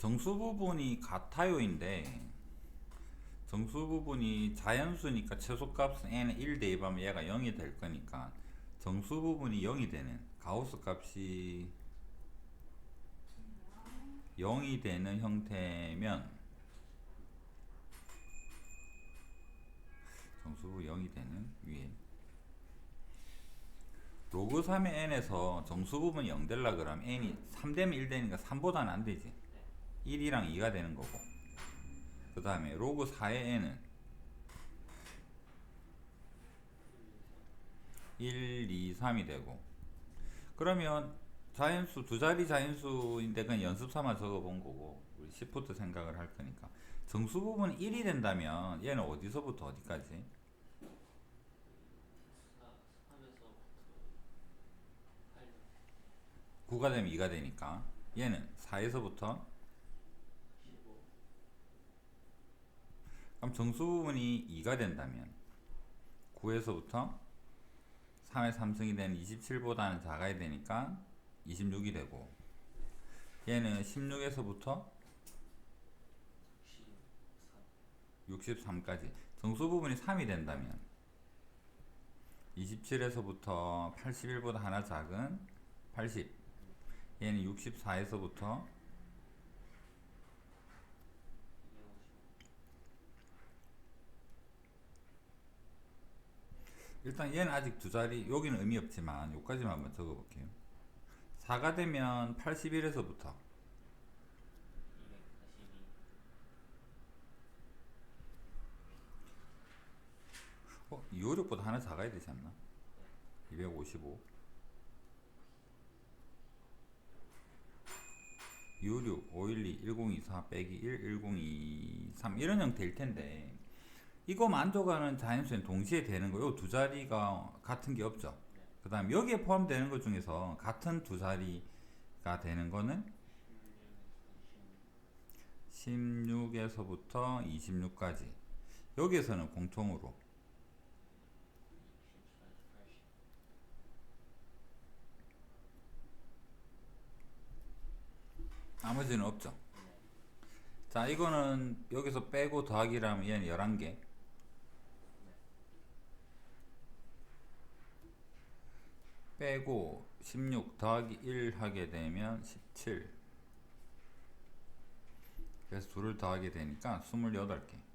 정수 부분이 같아요인데 정수 부분이 자연수니까 최소값은 n은 1 대입하면 얘가 0이 될 거니까 정수 부분이 0이 되는 가우스 값이 0이 되는 형태면 정수부 0이 되는 위에 로그 3의 n에서 정수 부분이 0 되려 그러면 n이 3 되면 1 되니까 3보다는 안 되지 1이랑 2가 되는 거고. 그 다음에 로그 4의 n은 1, 2, 3이 되고. 그러면 자연수 두 자리 자연수인데 그냥 연습 삼아 적어 본 거고. 우리 시프트 생각을 할 거니까. 정수 부분 1이 된다면 얘는 어디서부터 어디까지? 9가 되면 2가 되니까. 얘는 4에서부터 그럼 정수 부분이 2가 된다면 9에서부터 3의 3승이 되는 27보다는 작아야 되니까 26이 되고 얘는 16에서부터 63까지. 정수 부분이 3이 된다면 27에서부터 81보다 하나 작은 80 얘는 64에서부터 일단 얘는 아직 두 자리 여기는 의미 없지만 여기까지만 한번 적어 볼게요 4가 되면 81에서부터 어? 256보다 하나 작아야 되지 않나? 255 256, 512, 1024 빼기 1, 1023 이런 형태일 텐데 이거 만족하는 자연수는 동시에 되는 거요. 두 자리가 같은 게 없죠. 그 다음 여기에 포함되는 것 중에서 같은 두 자리가 되는 거는 16에서부터 26까지. 여기에서는 공통으로. 나머지는 없죠. 자 이거는 여기서 빼고 더하기라면 얘는 11개 빼고 16 더하기 1 하게 되면 17 그래서 둘을 더하게 되니까 28개